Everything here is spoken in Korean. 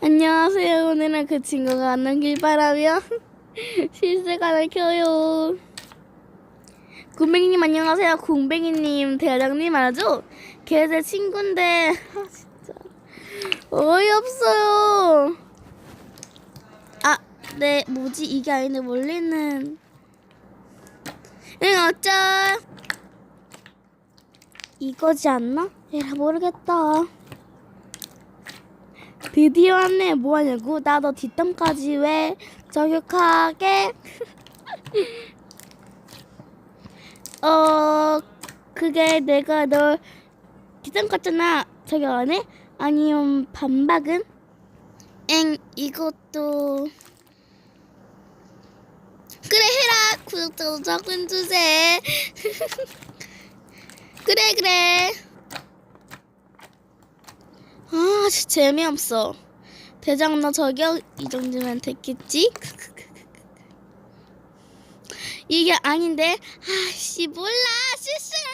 안녕하세요. 오늘은 그 친구가 안 넘길 바라며 실시간을 켜요. 군뱅이님 안녕하세요. 군뱅이님 대장님 알죠? 걔제 친구인데 아 진짜 어이없어요. 아, 네 뭐지 이게 아닌데 원래는 응 어쩔 이거지 않나? 에라 모르겠다. 드디어 왔네. 뭐하냐고? 나 너 뒷담까지 왜 저격하게? 어, 그게 내가 널 뒷담 갔잖아. 저격 안 해? 아니면 반박은? 엥, 이것도. 그래, 해라. 구독자 적은 주세. 그래, 그래. 아, 재미없어. 대장 너 저격 이 정도면 됐겠지? 이게 아닌데, 아씨 몰라 실수랑 깼